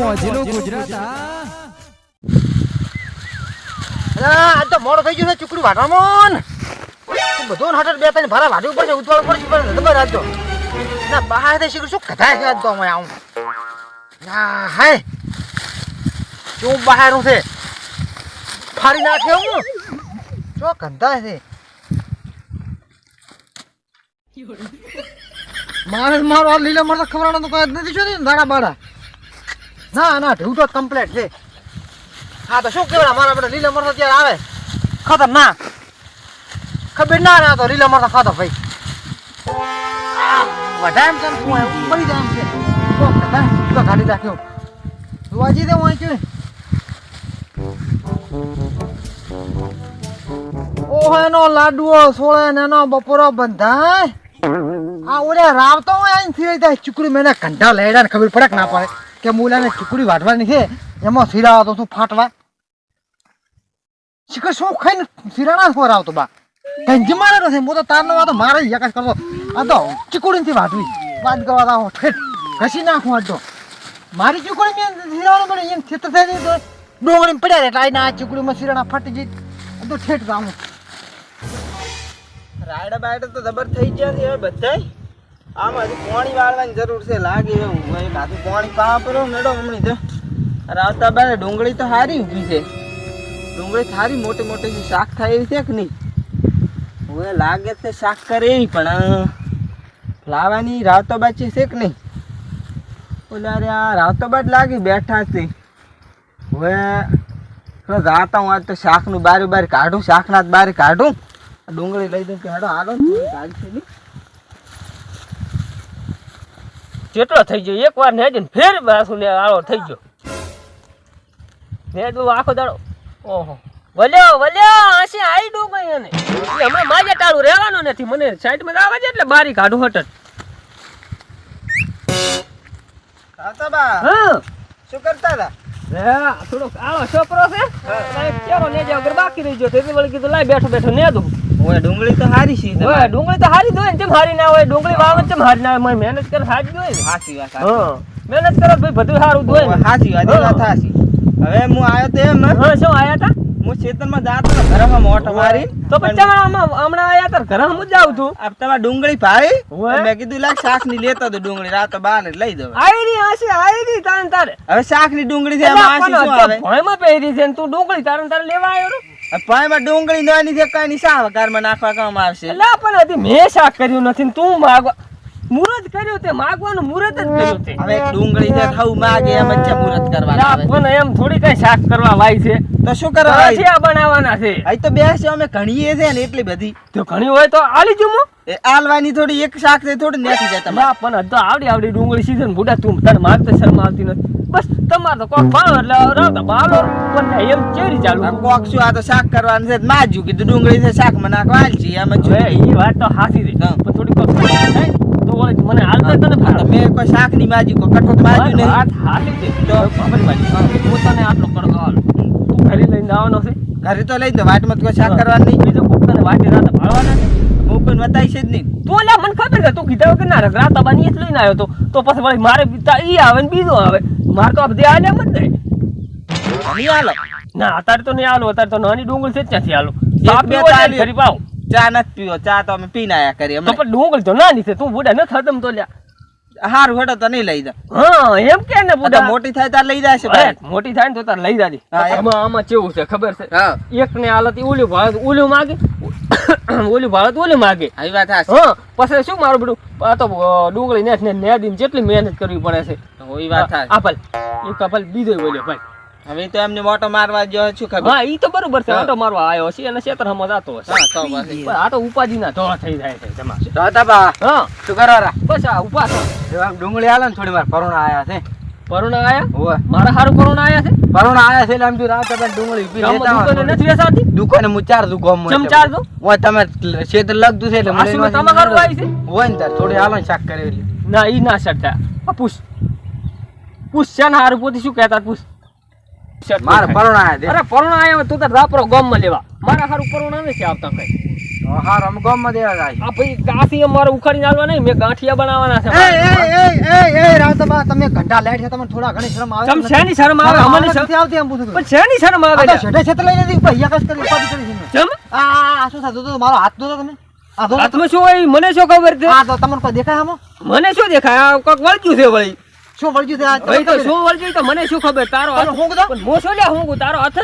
મોજીલું ગુજરાત. હા તો મોડો થઈ ગયો છે ચુકડી વાટવામાં બધું હટર બે ત્રણ ભારા વાટવું પડશે ઉતવાળું પડશે પણ ખબર આજ તો. ના બહાર થઈ શીખું શું કથા છે આજ તો અમે આવું ના હાય. શું બહાર છે? ફાડી નાખે હું. શું કંધા છે. મારે મારો આ લીલા મરતા ખબર તો કોઈ નથી જોતી દાડા બાડા. ના ના ઢેવું તો કમ્પ્લેટ છે. હા, તો શું કેવડા મારા બધા લીલા મરતા ત્યારે આવે. ખતરનાક. ખબર ના ના, તો લીલા મરતા ખાતો ભાઈ. વધારે કેમ શું એવું મરી જાય એમ છે દે, હું કે ઓહ, એનો લાડુઓ, સોળે એનો બપોરો બંધાય. આ ઓલે રાવતો હોય, આઈને થઈ જાય ચુકડી મેને કંઢા લેડા ને ખબર પડે ના પડે. કે મુલાને ચીકડી વાટવાની છે, એમાં શીરા આવતો શું ફાટવા? શીખર શું ખાઈને સિરાણા ફોર આવતો બા. કંજી મારે નથી હું તો તારનો વાતો મારે યકાશ કરતો આ તો ચીકુડીથી વાટવી વાત કરવા તો ઘસી નાખું આ મારી ચીકુડી મેં શીરાવાનું પડે એમ છેતર થઈ ગયું તો ડોંગળી પડ્યા એટલે આઈને આ ચીકુડીમાં સિરાણા ફાટી જઈ તો ઠેઠ રામું રાયડા બાયડા તો જબર થઈ ગયા છે બધાય. આમ હજી પાણી વાળવાની જરૂર છે, લાગે એવું હવે એક હાથું પાણી હમણાં તો રાવતા બાય ડુંગળી તો સારી ઊભી છે. ડુંગળી સારી મોટી મોટી શાક થાય એવી છે કે નહીં? હવે લાગે છે શાક કરે એવી, પણ લાવવાની રાવતા છે છે કે નહીં? ઓલા રે આ રાવતા બાદ લાગી બેઠા છે. હવે જાતા હું આજ તો શાકનું બારી બારી કાઢું, શાકના બારી કાઢું. ડુંગળી લઈ દઉં કે હેડો, હાલો ગાડી છે ની. જેટલો થઈ ગયો? એક વાર નેજ ફેર પાછું ને આળો થઈ ગયો. નેજ આખો દાડો. ઓહો. વલ્યો વલ્યો આસી આઈ ડૂબઈ એને. હમણાં માજે તારું રહેવાનું નથી. મને સાઈડમાં જ આવે છે એટલે બારી કાઢું હટટ કાંતાબા, હા. શું કરતા હતા? છોકરો છે. બાકી રહી ગયો તેથી વળી કીધું લાય બેઠો બેઠો ને દઉં. ઓય ડુંગળી તો હારી છે ઓય ડુંગળી તો હારી દોય ને કેમ હારી ના હોય ડુંગળી વાવે કેમ હારી ના હોય. મહેનત કર હારી દોય ને. વાત હા. મહેનત કરો ભાઈ બધું સારું દોય સાચી વાત હાચી. હવે હું આયો તો એમ હા શું આયા તા? હું ખેતરમાં જાતો ને ઘરમાં મોટો મારી. તો પછી હમણાં આયા તાર ઘરે હું જાઉં છું. આ તમારે ડુંગળી ભાઈ મેં કીધું લાગ શાકની લેતો તો ડુંગળી રાતો બાર ને લઈ દઉં આઈ રહી હશે આઈ રહી તારે તારે. હવે શાકની ડુંગળી છે શું આવે? પહેરી છે ને તું ડુંગળી તારે તારે લેવા આવ્યો? ડુંગળી નાની છે કઈ ની શા વઘારમાં નાખવા કામ આવશે? લા પણ હજી મેં શાક કર્યું નથી તું માગવા મુહૂર્ત કર્યું તે માગવાનું મુરત જ કર્યું તે. હવે ડુંગળી જે ખાવ માગે એમ જ મુરત કરવાનું આવે પણ એમ થોડી કઈ શાક કરવા વાય છે. તો શું કરવા છે આ બનાવવાના છે. અહીં તો બેસે અમે ઘણીએ છે ને એટલી બધી. તો ઘણી હોય તો આલી જમો. એ આલવાની થોડી એક શાક છે થોડી નેથી જાય તમારે. પણ તો આવડી આવડી ડુંગળી સીઝન બુડા તું તને માગતો શરમ આવતી નથી. બસ તમારે તો કોક ભાવ એટલે રાવતા બાલો પણ એમ ચેરી ચાલુ. કોક શું આ તો શાક કરવાનું છે માજુ કીધું ડુંગળી છે શાકમાં નાખવા હાલ છે એમ જ એ વાત તો હાથી રે પણ થોડી કોક થાય હાલ તો મને તને હા, મે કોઈ શાકની માજી કોઈ કઠોળ માજી નહીં. હાથ હાસી છે. તો ખબર માજી હું તને આટલો કરતો હાલ. તું ઘરે લઈને આવવાનો છે? ઘરે તો લઈ દો વાટમાં તો કોઈ શાક કરવાનું નહીં. બીજો કોક તને વાટે રાત ભાળવાના હું પણ બતાવી છે જ નહીં. તું લા મને ખબર છે તું કીધા વગર ના રાત બની એટલે લઈને આવ્યો તો. તો પછી વળી મારે ઈ આવે ને બીજો આવે. મારે તો આ બધે આલ્યા મત દે. નહીં આલો. ના અત્યારે તો નહીં આલો અત્યારે તો નાની ડુંગળ છે જ ત્યાંથી આલો. સાપ બે ઘરી પાવ. ચા નથી પીવો ચા તો અમે પીને આયા કરીએ. તો પણ ડુંગળી તો ના છે તું બુડા ન ખતમ તો લ્યા હારું હેડો તો નહીં લઈ જા. હા એમ કે ને બુડા. મોટી થાય તાર લઈ ભાઈ. મોટી થાય ને તો તાર લઈ જાજે. આમાં આમાં કેવું છે ખબર છે? એક ને હાલત ઓલું ભાળત ઓલું માગે. ઓલું ભાળત ઓલું માગે. આવી વાત હા પછી શું મારું બધું? આ તો ડુંગળી ને ને નેદીને જેટલી મહેનત કરવી પડે છે. એ વાત હાચી. આપલ એક આપલ બીજો બોલ્યો ભાઈ હવે તો એમને મોટો મારવા જો શું ખબર? હા ઈ તો બરોબર છે. મોટો મારવા આવ્યો છે અને ખેતર હમણાં જાતો હશે. હા તો બસ પણ આ તો ઉપાધિના ઢોળ થઈ જાય છે જમા દાદાબા હા. શું કરો રા? બસ આ ઉપા છો. ડુંગળી હાલે ને થોડી વાર પરોણા આયા છે. પરુણા આયા? હોવે. મારા હારું પરુણા આયા છે? પરોણા આયા છે એટલે આમ જો રાત આપણે ડુંગળી પી લેતા દુકાને હોય. નથી વેસાતી દુકાને હું ચાર દુ ગોમ ચમ ચાર દો ઓય તમે ક્ષેત્ર લગતું છે એટલે મને તમે એમાંથી આવી છે? હોય ને તાર થોડી હાલો શાક કરેલી ના ઈ ના શકતા આ પૂછ. પૂછ છે ને હારું પોતે શું કહેતા પૂછ. મારે. પરોણા આયા અરે પરુણા આયા તું તાર દાપરો ગામમાં લેવા. મારા હારું પરુણા નથી આવતા કઈ. હા રમગામમાં દેવા જાય. આ ભાઈ કાફી અમારે ઉખાડીને આલવા નહીં મેં ગાંઠિયા બનાવવાના છે. એ એ એ એ એ રાવતબા તમે ઘંટા લેટ છે તમને થોડા ઘણી શરમ આવે ચમ શેની શરમ આવે? અમને નથી આવતી એમ પૂછું પણ શેની શરમ આવે આ છેટે છેટે લઈ લીધી ઉપર અહીંયા કશ કરી ઉપાધિ કરી છે મેં. આ આ આ શું થતું હતું? મારો હાથ ધોતો તમે? હાથમાં શું હોય? મને શું ખબર છે? આ તો તમને કોઈ દેખાય આમાં? મને શું દેખાય? કોક વળગ્યું છે વળી. શું વળગ્યું છે આ ભાઈ તો શું વળગ્યું? તો મને શું ખબર? તારો હાથ હું કીધું? મો શું લે હું તારો હાથ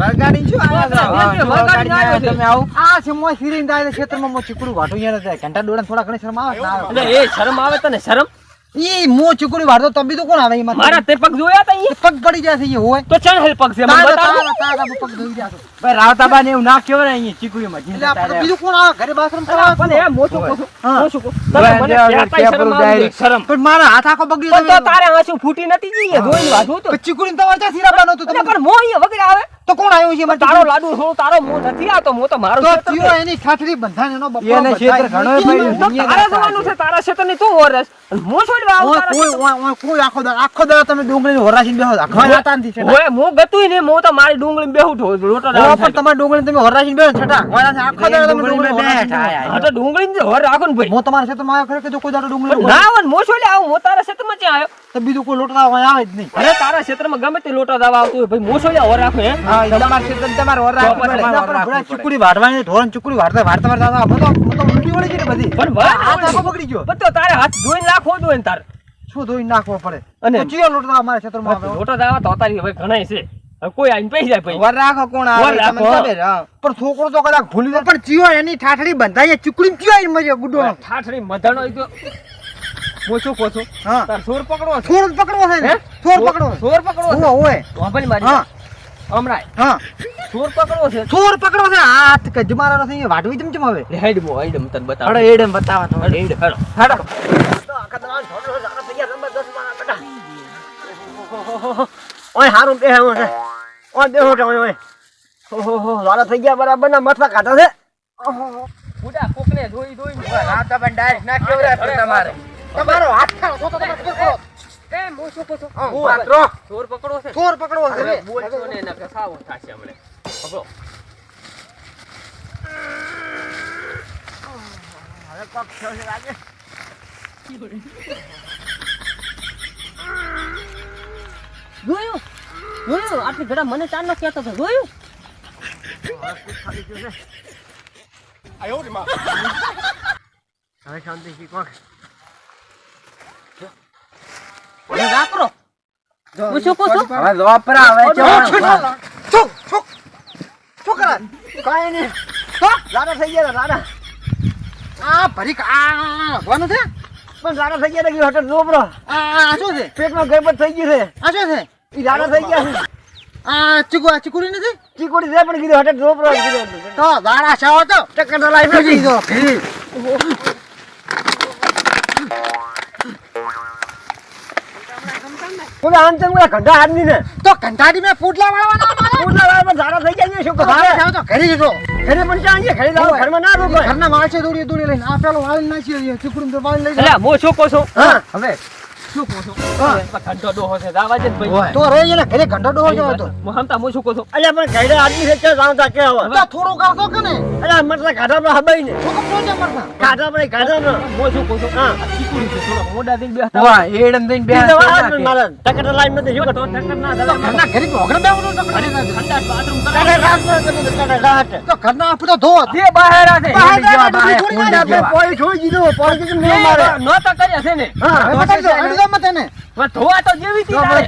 વગાડી છું આવ્યો તમે આવું. આ છે મો જાય છે ક્ષેત્રમાં મો ચીકડું વાઢું યાર. ઘંટા દોડે થોડા ઘણી શરમ આવે. એ શરમ આવે તને? શરમ? ઈ મો ચીકુડું વાઢતો તબી તો કોણ આવે એમાં મારા તે પગ જોયા તા ઈ? પગ પડી જાય છે ઈ હોય તો ચાલ હેલ પગ છે મને બતાવો તારા પગ ધોઈ જાય. ભાઈ રાવતાબા ને એવું ના કહેવાય અહીંયા માં એટલે આપણે બીજું કોણ આવે ઘરે બાથરૂમ અલા, પણ એ મોટું હા. મોટું. હવે મને શરમ પેપરું આવી શરમ. પણ મારા હાથ આખો બગડી તો તારે આંસુ ફૂટી નથી જઈએ જોઈને વાંધું તો. ચીકુડી તમારે ત્યાં સિરાપડા નહોતું એટલે તમે પણ મો અહીંયા વગર આવે તો કોણ આવ્યું છે તારો લાડુ થોડું તારો મો નથી આતો મો તો મારો તો ક્ષેત્ર છે. એની ઠાઠડી બંધાને એનો બપોરો એને ક્ષેત્ર ઘણો પડ્યો. તો તારે જોવાનું છે તારા ક્ષેત્રની તું વરસ મો છોડવા કોઈ કોઈ આખો દાડો આખો દાડો તમે ડુંગળીની હોરાશીને બેહો છો. આખો તાનથી છેટા. ઓય મો ગતુંય ને મો તો મારી ડુંગળી બેહું લોટો ઓ, દાળ પણ. તમારે ડુંગળીને તમે હોરાશીને બેહો છો, છેટા. ઓયનાથી આખો દાડો તમે ડુંગળીની બેઠા. હા તો ડુંગળીને હોર રાખો ને ભાઈ હું તમારા જો કોઈ દાડો ના ને મો આવું મો તારા ક્ષેત્રમાં ક્યાં આવ્યો તો બીજું કોઈ લોટડા હોય આવે જ નહીં અરે તારા ક્ષેત્રમાં ગમે તે લોટો દાવા આવતું હોય ભાઈ મો હોર રાખો હે તમારા ક્ષેત્રમાં તમારે વર રાખવું પડે. એના પર ભલા ચીકુડી ઢોરણ ઉલટી વળી બધી પણ ગયો તારે હાથ ધોઈને જોઈએ ને તાર? શું ધોઈ નાખવો પડે? અને- ચિયો લોટડા અમારા ક્ષેત્રમાં આવે લોટો દાવા તો તારી હવે ઘણાય છે. કોઈ આઈને પૈસા જાય પછી વર રાખો કોણ આવે તમે. ખબર, પણ છોકરો તો કદાચ ભૂલી જાય પણ ચિયો એની ઠાઠડી બંધાઈ ચુકડી ચિયો આવીને મર્યો ગુડો ઠાઠડી મધણો તો હું શું હા. તાર સોર પકડો છે. પકડો છે ને? હે? પકડો સોર પકડો હો હોય ઓય મારી. હા. હમણાં હા. સોર પકડો છે? થોર પકડો છે? હાથ કે જમારા નથી વાટવી ચમ ચમ હવે હેડ મો હેડ તને બતાવ એડમ બતાવો. હેડ. હેડ. ઓય હારું બે હું છે ઓય બે હું ઓય ઓહો વાળા થઈ ગયા બરાબર ના મથા કાઢા છે બુડા કોકને ધોઈ ધોઈ રાવતાબા ડાયરેક્ટ ના કેવડાય તમારે તમારો હાથ ખાઓ તો તમે કરો એ મો શું કહું હું આત્રો ચોર પકડો છે ચોર પકડો છે હવે બોલશો ને એના કસાવો થાશે હમણે પકડો જોયું જોયું આટલી ઘડા મને ચાર નો કહેતો હતો જોયું હવે શાંતિ થી કોક વાપરો હું શું કહું હવે લોપરા હવે છોકરા કાઈ નહીં રાડા થઈ ગયા રાડા આ ભરી આ ભવાનું છે પણ રાડા થઈ ગયા કે હટે લોપરો આ શું છે? પેટમાં ગરબડ થઈ ગઈ છે. આ શું છે? ઈ રાડા થઈ ગયા છે. આ ચીકુ આ ચીકુડી નથી? ચીકોડી છે પણ કીધું હોટલ લોપરો કીધું તો દાડા છો તો. ટક્કર તો લાઈ ફેરી કોણ આમ તેમ કોઈ ઘંટા આદમી ને. તો કંટાડી મેં પૂટલા વાળવાના. મારે પૂટલા વાળા પણ રાડા થઈ ગયા શું કહે? છાવો તો ઘરે જજો ઘરે પણ ચાં છે? ઘરે જાવ ઘરમાં ના રોકો ઘરના માણસે દોડી દોડી લઈને આ પેલો વાળી નાખી ચીકડું તો વાળી લઈ એટલે હું શું કહું છું? હા. હવે શું કહું ઘંટો ડોહો છે. દાવા જ ભાઈ. તો રોઈ એને ઘરે ઘંટો ડોહો જવો તો. હું હમતા હું શું કહું અલ્યા પણ ઘરે આદમી છે ક્યાં જાણતા કે હવે? તો થોડું કાઢો કે ને અલ્યા મતલબ ઘાટા પર હબાઈ ને. છોકરો પ્રોજે મરતા ઘાટા પર ઘાટા પર હું શું કહું હા. ચીકુડી છે થોડા મોડા દિન બેસતા વાહ એડમ દઈને બે બીજા હાથ વાત નાખે. મારા ટક્કર લાઈન નથી શું તો ટક્કર ના દાદા ઘરના ઘરે ઘોઘરે બેહવાનું તો ઘરે ના ઠંડા બાથરૂમ ટક્કર રાત પર તમે રાત. તો ઘરના તો ધોવો. જ. બે બહાર છે. બહાર એડી જેવા થોડી ના જેવા. પોણી છોડી દીધું, પોણી ન મારે. નહોતા કર્યા છે ને. હા, દો મત એને. ધોવા તો જેવી હતી ધોવા.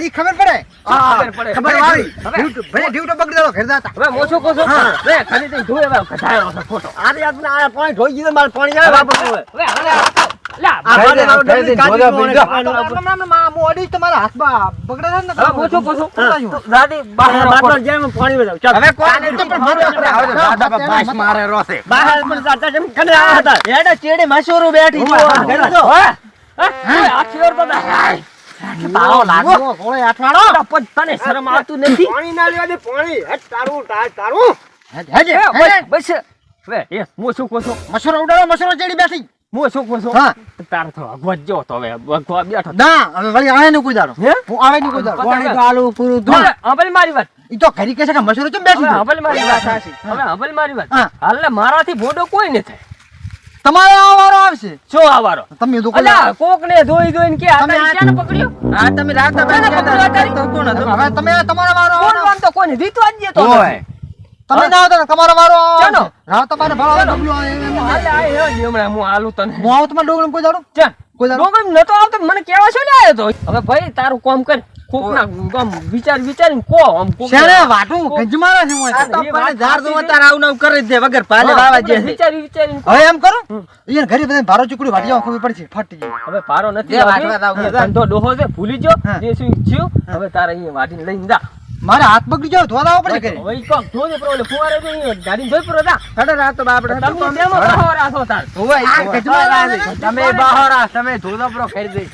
ઈ ખબર પડે ખબર પડે. ખબર ડ્યુટી- ભલે ડ્યુટી બગડી જાય તો હવે મોછો કોસો. બે ખાલી તઈ ધોઈ હવે કઢાયો છે ફોટો આરે આપણે આ પોણી ધોઈ દીધું, મારે પોણી આવે વાપરવું હવે હવે લા આ દે, દે, તમારા હાથમાં બગડે ને હવે હું શું કહું છું શું થયું? દાદી બહાર જેમ પાણી વધાવ. ચાલ. હવે કોઈ તો પણ મારે આવે દાદા બાસ મારે રોસે. બહાર પણ ચાચા જેમ કને આવ્યા હતા. એડે ચેડે મશહૂર બેઠી છે. ઊભા, તો. હા? હા? આખી વાર તો હાય. તારો લાગવો, ઘોડે આઠવાડો. પણ તને શરમ આવતું નથી પાણી ના લેવા દે, પાણી. હેટ, તારું, તાર, તારું. હેજે, હેજે, એ, હેજે. બસ, બસ હવે એ હું શું કહું છું મસૂરો ઉડાડો, મસૂરો ચડી બેઠી. હું શું કહું છું હા તાર તો વજ્જો તો હવે વગવા બેઠો ના હવે વળી આવે ને કોઈ દાડો હે હું આવે ને કોઈ દાડો પૂરું. હવે મારી વાત ઈ તો ઘરી કહે છે કે મશરૂ ચમ બેસી હવે મારી વાત. હવે હંભળ મારી વાત હાલ ને મારાથી ભોડો કોઈ ન થાય તમારે આ આવશે. શું આવારો તમે તો અલ્યા કોક ને ધોઈ ધોઈને કે આ તમે પકડ્યો? હા તમે રાતા બેન? તો કોણ હતો હવે તમે તમારો વારો કોણ આવવાનો. વાંધો? કોઈને દીધો જ તો ઓય. તમે ના આવતા તમારો વારો ચાલો. હા તમારે ભાવ. ડબલું. હાલે આ હે હમણાં હું હાલું તને. હું આવું તમારે ડોગળું કોઈ દાડો? ચાલ. કોઈ દાડો? ડોંગર નતો આવતો મને કેવા છો લે આવ્યો તો? હવે ભાઈ તારું કામ કર. કોક આમ વિચાર વિચારીને કો આમ કોક શેણે વાટું? ગંજ મારે છે હું તો. પણ ઝાડ તો તાર આવું ને કરી જ દે વગર પાલે વાવા જે. વિચારીને હવે એમ કરો? હમ. ઘરે બધા ભારો ચીકડી વાટી જાવ ખબર પડશે ફાટી ગઈ હવે પારો નથી વાટવા આવું ધંધો ડોહો છે ભૂલી ગયો. જે શું થયું હવે તારે અહીંયા વાટીને લઈને જા. મારે હાથ પકડી જાવ ધોવા આવો પડે ઘરે. કોક જોજે પેલો ઓલે ફુવારે તો હેડો રાતો બાપડે તમે. બહાર આસો તાર? ઓય. તમે બહાર તમે ધોધો પરો કરી દઈ